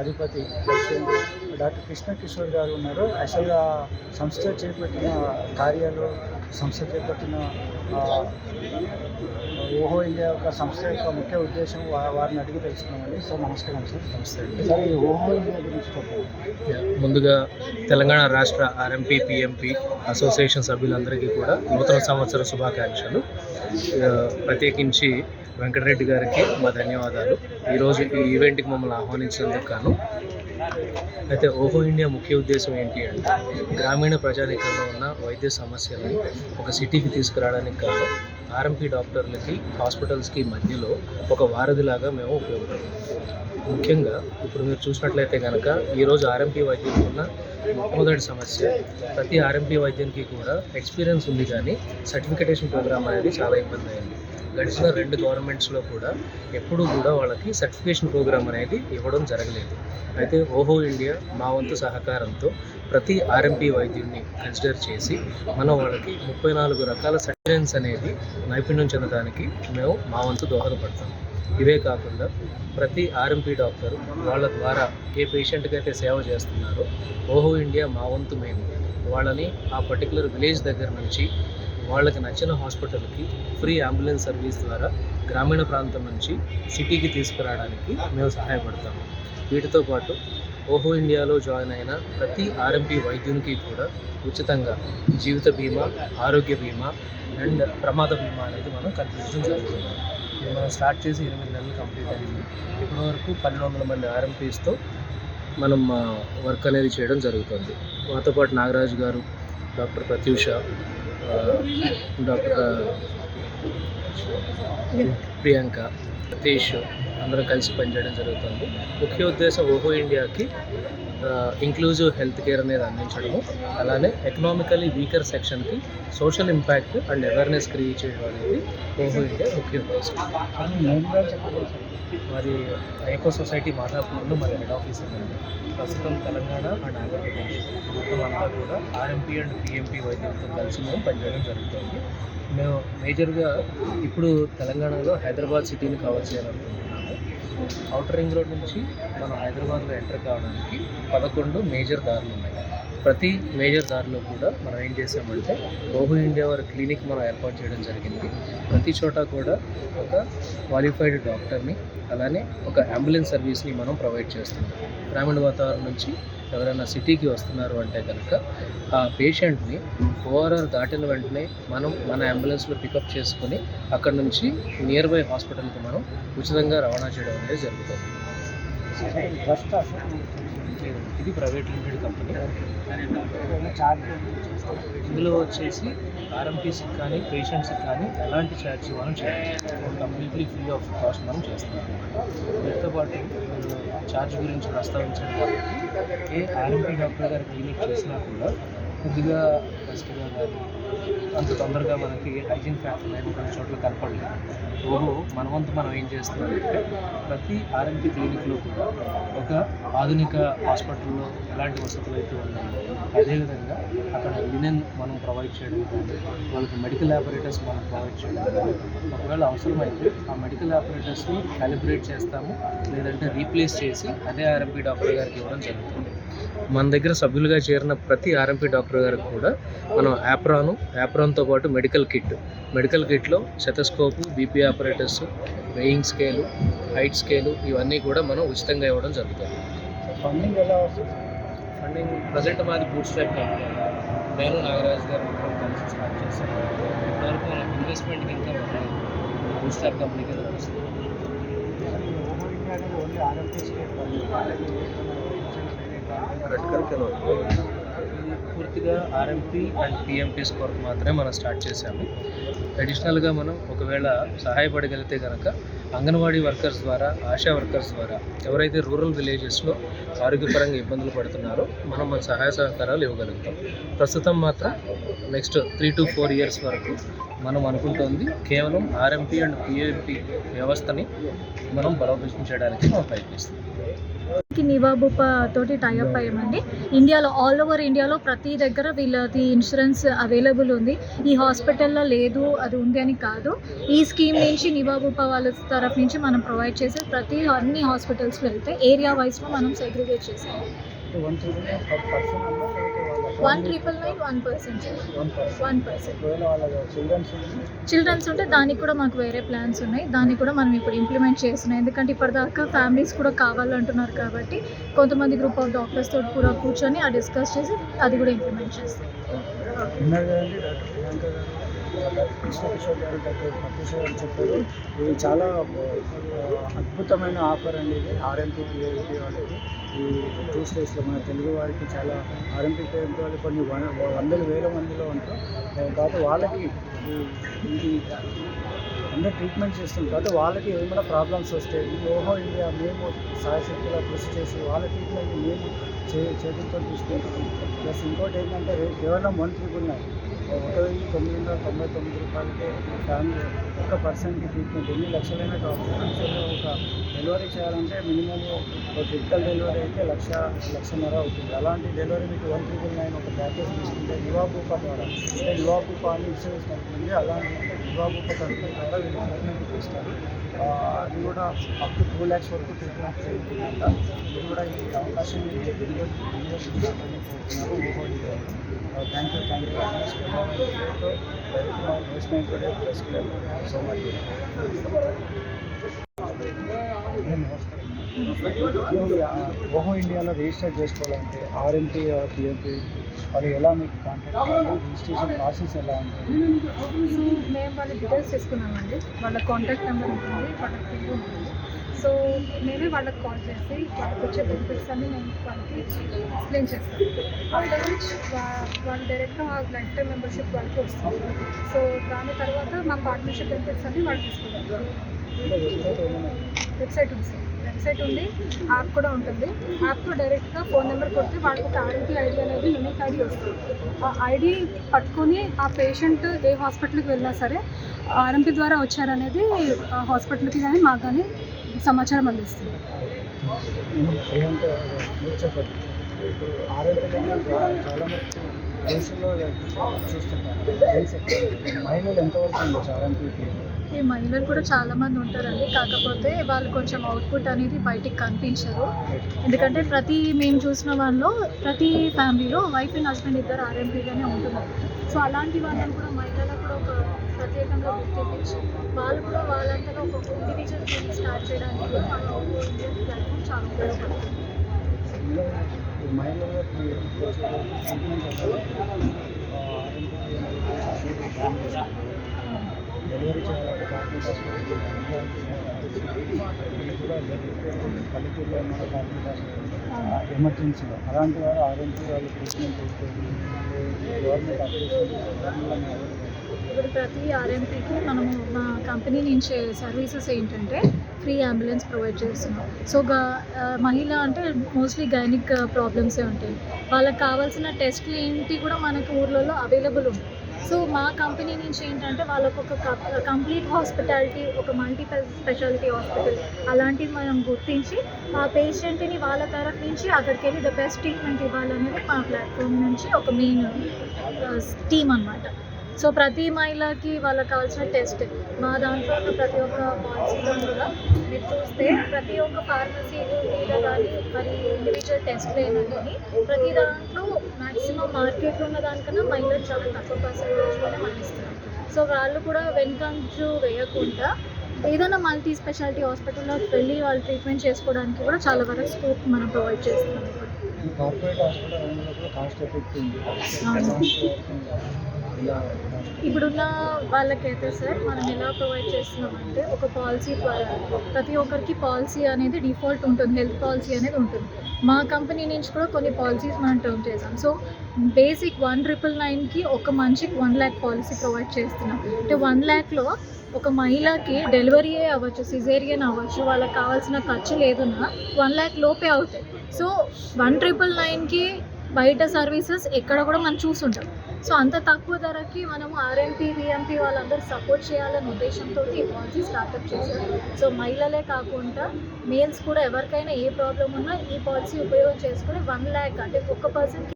అధిపతి president doctor Krishna Kishore గారు ఉన్నారు. యాక్చువల్గా సంస్థ చేపట్టిన కార్యాలు సంస్థ చేపట్టిన ఓహో ఇండియా యొక్క సంస్థ యొక్క ముఖ్య ఉద్దేశం వారిని అడిగి తెలుసుకున్నామండి. సో నమస్కారం సార్. నమస్తే అండి. సార్ ఈ ఓహో ఇండియా గురించి చెప్పండి. ముందుగా తెలంగాణ రాష్ట్ర ఆర్ఎంపీ పిఎంపి అసోసియేషన్ సభ్యులందరికీ కూడా నూతన సంవత్సర శుభాకాంక్షలు. ప్రత్యేకించి వెంకటరెడ్డి గారికి మా ధన్యవాదాలు. ఈరోజు ఈ ఈవెంట్కి మమ్మల్ని ఆహ్వానించినందుకు గాను. అయితే ఓహో ఇండియా ముఖ్య ఉద్దేశం ఏంటి అంటే గ్రామీణ ప్రజానీకంలో ఉన్న వైద్య సమస్యల్ని ఒక సిటీకి తీసుకురావడానికి కాదు ఆర్ఎంపీ డాక్టర్లకి హాస్పిటల్స్కి మధ్యలో ఒక వారధిలాగా మేము ఉపయోగపడతాం ముఖ్యంగా ఇప్పుడు మీరు చూసినట్లయితే కనుక ఈరోజు ఆర్ఎంపీ వైద్యులకు ఉన్న మొట్టమొదటి సమస్య ప్రతి ఆర్ఎంపీ వైద్యానికి కూడా ఎక్స్పీరియన్స్ ఉంది కానీ సర్టిఫికేషన్ ప్రోగ్రామ్ అనేది చాలా ఇబ్బంది అయింది. గడిచిన రెండు గవర్నమెంట్స్లో కూడా ఎప్పుడూ కూడా వాళ్ళకి సర్టిఫికేషన్ ప్రోగ్రామ్ అనేది ఇవ్వడం జరగలేదు. అయితే ఓహో ఇండియా మా వంతు సహకారంతో ప్రతి ఆర్ఎంపీ వైద్యుడిని కన్సిడర్ చేసి మనం వాళ్ళకి ముప్పై నాలుగు రకాల సర్టిఫికెన్స్ అనేది నైపుణ్యం చెందడానికి మేము మా వంతు దోహదపడతాం. ఇవే కాకుండా ప్రతి ఆర్ఎంపీ డాక్టర్ వాళ్ళ ద్వారా ఏ పేషెంట్కి అయితే సేవ చేస్తున్నారో ఓహో ఇండియా మా వంతు మేము వాళ్ళని ఆ పర్టికులర్ విలేజ్ దగ్గర నుంచి వాళ్ళకి నచ్చిన హాస్పిటల్కి ఫ్రీ అంబులెన్స్ సర్వీస్ ద్వారా గ్రామీణ ప్రాంతం నుంచి సిటీకి తీసుకురావడానికి మేము సహాయపడతాము. వీటితో పాటు ఓహో ఇండియాలో జాయిన్ అయిన ప్రతి ఆర్ఎంపీ వైద్యునికి కూడా ఉచితంగా జీవిత బీమా ఆరోగ్య బీమా అండ్ ప్రమాద బీమా అనేది మనం కల్పించడం జరుగుతుంది. ఇది మనం స్టార్ట్ చేసి ఎనిమిది నెలలు కంప్లీట్ అయింది. ఇప్పటి వరకు పన్నెండు వందల మంది ఆర్ఎంపీస్తో మనం వర్క్ అనేది చేయడం జరుగుతుంది. మాతో పాటు నాగరాజు గారు డాక్టర్ ప్రత్యూష డాక్టర్ ప్రియాంక సతీష్ అందరం కలిసి పనిచేయడం జరుగుతుంది. ముఖ్య ఉద్దేశం ఓహో ఇండియాకి ఇంక్లూజివ్ హెల్త్ కేర్ అనేది అందించడము. అలానే ఎకనామికలీ వీకర్ సెక్షన్కి social impact and awareness create చేయడం అనేది ఓహో ఇండియా ముఖ్య ఉద్దేశం. మరి ఐకో సొసైటీ మాదాపూర్లో మరి హెడ్ ఆఫీస్ ఉంది ప్రస్తుతం తెలంగాణ అండ్ ఆంధ్రప్రదేశ్ మొత్తం అంతా కూడా ఆర్ఎంపీ అండ్ పిఎంపీ వైద్యులతో కలిసి మేము పనిచేయడం జరుగుతుంది. మేము మేజర్గా ఇప్పుడు తెలంగాణలో హైదరాబాద్ సిటీని కవర్ చేయాలనుకుంటున్నాము. అవుటర్ రింగ్ రోడ్ నుంచి మనం హైదరాబాద్లో ఎంటర్ కావడానికి పదకొండు మేజర్ దారులు ఉన్నాయి. ప్రతి మేజర్ దారిలో కూడా మనం ఏం చేసామంటే బహు ఇండియా వారి క్లినిక్ మనం ఏర్పాటు చేయడం జరిగింది. ప్రతి చోట కూడా ఒక క్వాలిఫైడ్ డాక్టర్ని అలానే ఒక అంబులెన్స్ సర్వీస్ని మనం ప్రొవైడ్ చేస్తున్నాం. గ్రామీణ వాతావరణం నుంచి ఎవరైనా సిటీకి వస్తున్నారు అంటే కనుక ఆ పేషెంట్ని ఓఆర్ఆర్ దాటిన వెంటనే మనం మన అంబులెన్స్లో పికప్ చేసుకుని అక్కడ నుంచి నియర్ బై హాస్పిటల్కి మనం ఉచితంగా రవాణా చేయడం అనేది జరుగుతుంది. ఇది ప్రైవేట్ లిమిటెడ్ కంపెనీ. చార్జ్ ఇందులో వచ్చేసి ఆర్ఎంపీస్కి కానీ పేషెంట్స్కి కానీ ఎలాంటి ఛార్జ్ మనం చేయాలి కంప్లీట్లీ ఫ్రీ ఆఫ్ కాస్ట్ మనం చేస్తున్నాం వీటితో పాటు ఛార్జ్ గురించి ప్రస్తావించడం. ఏ ఆర్ఎంపీ డాక్టర్ గారు క్లినిక్ చేసినా కూడా కొద్దిగా కష్టంగా కానీ అంత తొందరగా మనకి హైజీన్ ఫ్యాక్టర్ అనేది కొన్ని చోట్ల కనపడలేదు. ఓహో మనవంతు మనం ఏం చేస్తున్నామంటే ప్రతి ఆర్ఎంపీ క్లినిక్లో కూడా ఒక ఆధునిక హాస్పిటల్లో ఎలాంటి వసతులు అయితే ఉన్నాయో అదేవిధంగా అక్కడ లినెన్ మనం ప్రొవైడ్ చేయడం కానీ వాళ్ళకి మెడికల్ ఆపరేటర్స్ మనం ప్రొవైడ్ చేయడం కానీ ఒకవేళ అవసరమైతే ఆ మెడికల్ ఆపరేటర్స్ని క్యాలిబ్రేట్ చేస్తాము లేదంటే రీప్లేస్ చేసి అదే ఆర్ఎంపీ డాక్టర్ గారికి ఇవ్వడం జరుగుతుంది. మన దగ్గర సభ్యులుగా చేరిన ప్రతి ఆర్ఎంపీ డాక్టర్ గారికి కూడా మనం యాప్రాను యాప్రాన్తో పాటు medical kit medical కిట్లో stethoscope BP operators weighing scale height scale ఇవన్నీ కూడా మనం ఉచితంగా ఇవ్వడం జరుగుతుంది. ఫండింగ్ ఎలా వస్తుంది? ఫండింగ్ ప్రజెంట్ మాది బూట్ స్ట్రాప్ కంపెనీ నేను నాగరాజ్ గారు కలిసి స్టార్ట్ చేశాను ఇప్పటివరకు మన ఇన్వెస్ట్మెంట్కి ఇంకా బూట్ స్ట్రాప్ కంపెనీకి నడుస్తుంది పూర్తిగా ఆర్ఎంపీ అండ్ పిఎంపీస్ కొరకు మాత్రమే మనం స్టార్ట్ చేశాము. అడిషనల్గా మనం ఒకవేళ సహాయపడగలిగితే కనుక అంగన్వాడీ వర్కర్స్ ద్వారా ఆశా వర్కర్స్ ద్వారా ఎవరైతే రూరల్ విలేజెస్లో ఆరోగ్యపరంగా ఇబ్బందులు పడుతున్నారో మనం మన సహాయ సహకారాలు ఇవ్వగలుగుతాం. ప్రస్తుతం మాత్రం next three to four years వరకు మనం అనుకుంటుంది కేవలం ఆర్ఎంపీ అండ్ పిఎంపీ వ్యవస్థని మనం బలోపేతం చేయడానికి మనం ప్రయత్నిస్తాం నివాబుప తోటి టైఅప్ అయ్యామండి. ఇండియాలో ఆల్ ఓవర్ ఇండియాలో ప్రతి దగ్గర వీళ్ళది ఇన్సూరెన్స్ అవైలబుల్ ఉంది. ఈ హాస్పిటల్లో లేదు అది ఉంది అని కాదు. ఈ స్కీమ్ నుంచి నివాబుప వాళ్ళ తరఫు నుంచి మనం ప్రొవైడ్ చేసే ప్రతి అన్ని హాస్పిటల్స్లో వెళ్తే ఏరియా వైజ్లో మనం సెగ్రిగేట్ చేసాము one triple nine one percent one percent children's ఉంటే? దానికి కూడా మాకు వేరే ప్లాన్స్ ఉన్నాయి. దాన్ని కూడా మనం ఇప్పుడు ఇంప్లిమెంట్ చేస్తున్నాం. ఎందుకంటే ఇప్పటిదాకా ఫ్యామిలీస్ కూడా కావాలంటున్నారు కాబట్టి కొంతమంది గ్రూప్ ఆఫ్ డాక్టర్స్ తోటి కూడా కూర్చొని ఆ డిస్కస్ చేసి అది కూడా ఇంప్లిమెంట్ చేస్తాం. కృష్ణకిషోర్ గారు డాక్టర్ పట్టేశ్వర్ గారు చెప్పారు ఇది. చాలా అద్భుతమైన ఆఫర్ అండి ఇది ఆర్ఎంపీ పిఐపి వాళ్ళకి. ఈ టూ స్టేట్స్లో మన తెలుగు వారికి చాలా ఆర్ఎంపీ పిఐపి వాళ్ళు కొన్ని వన వందల వేల మందిలో ఉంటారు కాబట్టి వాళ్ళకి ఇది అందరూ ట్రీట్మెంట్ చేస్తుంది కాబట్టి వాళ్ళకి ఏమైనా ప్రాబ్లమ్స్ వస్తే ఈ ఓహో ఇండియా మేము సాయశక్తిలో కృషి చేసి వాళ్ళ ట్రీట్మెంట్ మేము చే చేతులతో తీసుకుంటాం ప్లస్ ఇంకోటి ఏంటంటే కేవలం వన్ ట్రిపుల్ ఒక వెయ్యి తొమ్మిది వందల తొంభై తొమ్మిది రూపాయలకే ఫ్యామిలీ ఒక పర్సన్కి ట్రీట్మెంట్ ఎన్ని లక్షలైనా కావచ్చు. యాక్చువల్గా ఒక డెలివరీ చేయాలంటే మినిమం ఒక క్రిటికల్ డెలివరీ అయితే లక్ష లక్షన్నర అవుతుంది. అలాంటి డెలివరీ మీకు వన్ ట్రిపుల్ నైన్ ఒక ప్యాకేజ్ తీసుకుంటే యువాబూప ద్వారా అంటే యువాబూప అని ఇన్సూరెన్స్ కంపెనీ అలాంటి యువాబూప కంపెనీ ద్వారా వీళ్ళు ట్రీట్మెంట్ ఇస్తారు ఆ, అది కూడా అప్ టు టూ ల్యాక్స్ వరకు ట్రీట్మెంట్ చేయించుకుంట ఇది కూడా ఈ అవకాశం thank you thank you investment today press club so much ఓహో ఇండియాలో రిజిస్టర్ చేసుకోవాలంటే ఆర్ఎంపీ పిఎంపీ అది ఎలా మీకు కాంటాక్ట్ రిజిస్ట్రేషన్ ప్రాసెస్ ఎలా ఉంటుంది సో మేము వాళ్ళ డీటెయిల్స్ తీసుకున్నామండి. వాళ్ళ కాంటాక్ట్ నెంబర్ ఉంటుంది వాళ్ళ పేరు ఉంటుంది. సో మేమే వాళ్ళకి కాల్ చేసి వాళ్ళకి వచ్చే బెనిఫిట్స్ అన్ని మేము వాళ్ళకి ఎక్స్ప్లెయిన్ చేస్తాం. ఆఫ్టర్ విచ్ వాళ్ళు డైరెక్ట్గా లైఫ్ టైం మెంబర్షిప్ వాళ్ళకి వస్తుంది. సో దాని తర్వాత మా పార్ట్నర్షిప్ బెనిఫిట్స్ అన్ని వాళ్ళు తీసుకుంటారు. వెబ్సైట్ ఉంది సార్ వెబ్సైట్ ఉంది యాప్ కూడా ఉంటుంది. యాప్లో డైరెక్ట్గా ఫోన్ నెంబర్ కొడితే వాళ్ళకి ఒక ఆర్ఎంపీ ఐడి అనేది యూనిక్ ఐడి వస్తుంది. ఆ ఐడి పట్టుకొని ఆ పేషెంట్ ఏ హాస్పిటల్కి వెళ్ళినా సరే ఆర్ఎంపీ ద్వారా వచ్చారనేది ఆ హాస్పిటల్కి కానీ మాకు కానీ సమాచారం అందిస్తుంది. మహిళలు ఎంతవరకు ఆర్ఎంపీకి ఈ మహిళలు కూడా చాలామంది ఉంటారండి. కాకపోతే వాళ్ళు కొంచెం అవుట్పుట్ అనేది బయటికి కనిపించరు. ఎందుకంటే ప్రతి మేము చూసిన వాళ్ళలో ప్రతి ఫ్యామిలీలో వైఫ్ అండ్ హస్బెండ్ ఇద్దరు ఆర్ఎంపీగానే ఉంటున్నారు. సో అలాంటి వాళ్ళని కూడా మహిళలకు కూడా ఒక ప్రత్యేకంగా గుర్తించి వాళ్ళు కూడా వాళ్ళంతగా ఒక ఇండివిజువల్ స్టార్ట్ చేయడానికి కూడా మన ప్లాట్ఫామ్ చాలా ఉపయోగపడుతుంది. డెలివరీ చేయాలంటే గవర్నమెంట్ హాస్పిటల్ కూడా పల్లెటూరులో ఉన్న గవర్నమెంట్ హాస్పిటల్ ఎమర్జెన్సీలో అలాంటి వారు ఆరోగ్య వాళ్ళు ట్రీట్మెంట్ తీసుకోవాలి గవర్నమెంట్ అప్లికేషన్ ఇప్పుడు ప్రతి ఆర్ఎంపీకి మనము మా కంపెనీ నుంచి సర్వీసెస్ ఏంటంటే ఫ్రీ అంబులెన్స్ ప్రొవైడ్ చేస్తున్నాం. సో గా మహిళ అంటే మోస్ట్లీ గైనిక్ ప్రాబ్లమ్సే ఉంటాయి. వాళ్ళకి కావాల్సిన టెస్ట్లు ఏంటి కూడా మనకు ఊర్లలో అవైలబుల్ ఉంటాయి. సో మా కంపెనీ నుంచి ఏంటంటే వాళ్ళకు ఒక కంప్లీట్ హాస్పిటాలిటీ ఒక మల్టీ స్పెషాలిటీ హాస్పిటల్ అలాంటివి మనం గుర్తించి మా పేషెంట్ని వాళ్ళ తరఫు నుంచి అక్కడికి వెళ్ళి ద బెస్ట్ ట్రీట్మెంట్ ఇవ్వాలనేది మా ప్లాట్ఫామ్ నుంచి ఒక మెయిన్ టీమ్ అన్నమాట. సో ప్రతి మహిళకి వాళ్ళకి కావాల్సిన టెస్ట్. మా దాంట్లో ఉన్న ప్రతి ఒక్క పాలసీలో కూడా మీరు చూస్తే ప్రతి ఒక్క ఫార్మసీలు మీద కానీ మరి ఇండివిజువల్ టెస్ట్లు అయినా కానీ ప్రతి దాంట్లో మ్యాక్సిమం మార్కెట్లో ఉన్న దానికన్నా మహిళలు చాలా తక్కువ పర్సెంటేజ్లోనే మనం ఇస్తున్నాం సో వాళ్ళు కూడా వెనుకంజు వేయకుండా ఏదైనా మల్టీ స్పెషాలిటీ హాస్పిటల్లో వెళ్ళి వాళ్ళు ట్రీట్మెంట్ చేసుకోవడానికి కూడా చాలా వరకు స్కోప్ మనం ప్రొవైడ్ చేస్తున్నాం. కార్పొరేట్ హాస్పిటల్ కాస్ట్ ఎఫెక్ట్ ఉంది. ఇప్పుడున్న వాళ్ళకైతే సార్ మనం ఎలా ప్రొవైడ్ చేస్తున్నామంటే ఒక పాలసీ ద్వారా ప్రతి ఒక్కరికి పాలసీ అనేది డిఫాల్ట్ ఉంటుంది హెల్త్ పాలసీ అనేది ఉంటుంది. మా కంపెనీ నుంచి కూడా కొన్ని పాలసీస్ మనం టర్మ్ చేసాం సో బేసిక్ వన్ ట్రిపుల్ నైన్కి ఒక మనిషికి వన్ ల్యాక్ పాలసీ ప్రొవైడ్ చేస్తున్నాం. అంటే వన్ ల్యాక్లో ఒక మహిళకి డెలివరీ అవ్వచ్చు సిజేరియన్ అవ్వచ్చు వాళ్ళకి కావాల్సిన ఖర్చులు ఏదన్నా వన్ ల్యాక్ లోపే అవుతాయి. సో వన్ ట్రిపుల్ నైన్కి బయట సర్వీసెస్ ఎక్కడ కూడా మనం చూసుంటాం. సో అంత తక్కువ ధరకి మనము ఆర్ఎంపీ విఎంపీ వాళ్ళందరూ సపోర్ట్ చేయాలనే ఉద్దేశంతో ఈ పాలసీ స్టార్ట్అప్ చేశారు. సో మహిళలే కాకుండా మేల్స్ కూడా ఎవరికైనా ఏ ప్రాబ్లం ఉన్నా ఈ పాలసీ ఉపయోగం చేసుకుని వన్ ల్యాక్ అంటే ఒక్క పర్సన్కి